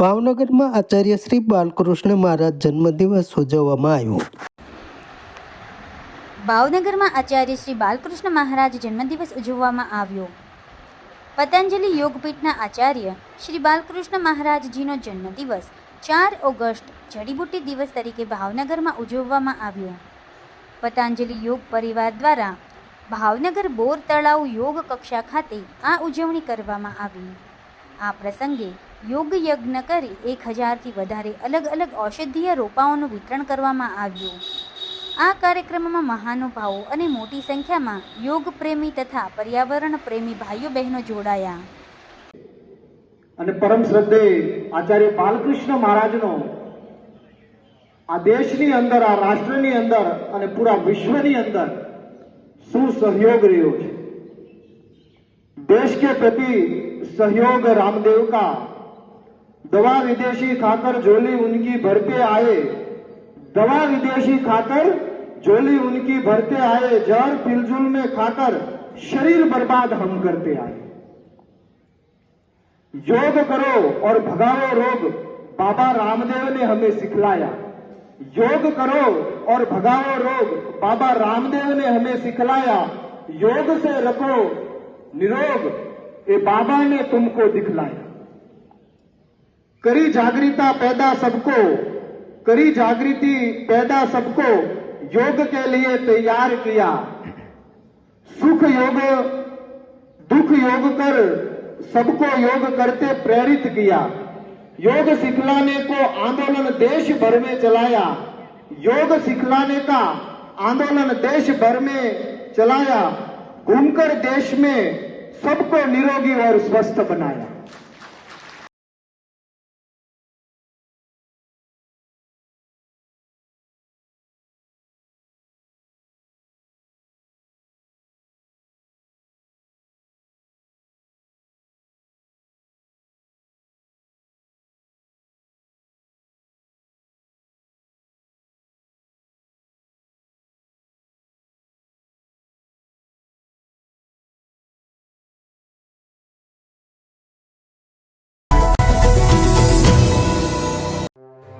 ભાવનગરમાં આચાર્ય શ્રી બાલકૃષ્ણ મહારાજ જન્મદિવસ ઉજવવામાં આવ્યો. ભાવનગરમાં આચાર્ય શ્રી બાલકૃષ્ણ મહારાજ જન્મદિવસ ઉજવવામાં આવ્યો. પતંજલિ યોગપીઠના આચાર્ય શ્રી બાલકૃષ્ણ મહારાજજીનો જન્મદિવસ ચાર ઓગસ્ટ જડીબુટ્ટી દિવસ તરીકે ભાવનગરમાં ઉજવવામાં આવ્યો. પતંજલિ યોગ પરિવાર દ્વારા ભાવનગર બોર તળાવ યોગ કક્ષા ખાતે આ ઉજવણી કરવામાં આવી. આ પ્રસંગે યોગ યજ્ઞ કરી એક હજારથી વધારે અલગ અલગ ઔષધીય રોપાઓનું વિતરણ કરવામાં આવ્યું આ કાર્યક્રમમાં મહાનુભાવો અને મોટી સંખ્યામાં યોગ પ્રેમી તથા પર્યાવરણ પ્રેમી ભાઈઓ બહેનો જોડાયા અને પરમ શ્રદ્ધેય આચાર્ય બાલકૃષ્ણ મહારાજનો આ દેશની અંદર આ રાષ્ટ્રની અંદર અને પૂરા વિશ્વની અંદર શું સહયોગ રહ્યો છે देश के प्रति सहयोग रामदेव का दवा विदेशी खाकर झोली उनकी भरते आए। दवा विदेशी खाकर झोली उनकी भरते आए। जहर फिलजुल में खाकर शरीर बर्बाद हम करते आए। योग करो और भगाओ रोग, बाबा रामदेव ने हमें सिखलाया। योग करो और भगाओ रोग, बाबा रामदेव ने हमें सिखलाया। योग से रखो निरोग ये बाबा ने तुमको दिखलाया। करी जागृता पैदा सबको, करी जागृति पैदा सबको, योग के लिए तैयार किया। सुख योग, दुख योग कर सबको योग करते प्रेरित किया। योग सिखलाने को आंदोलन देश भर में चलाया। योग सिखलाने का आंदोलन देश भर में चलाया। घूमकर देश में सबको निरोगी और स्वस्थ बनाया।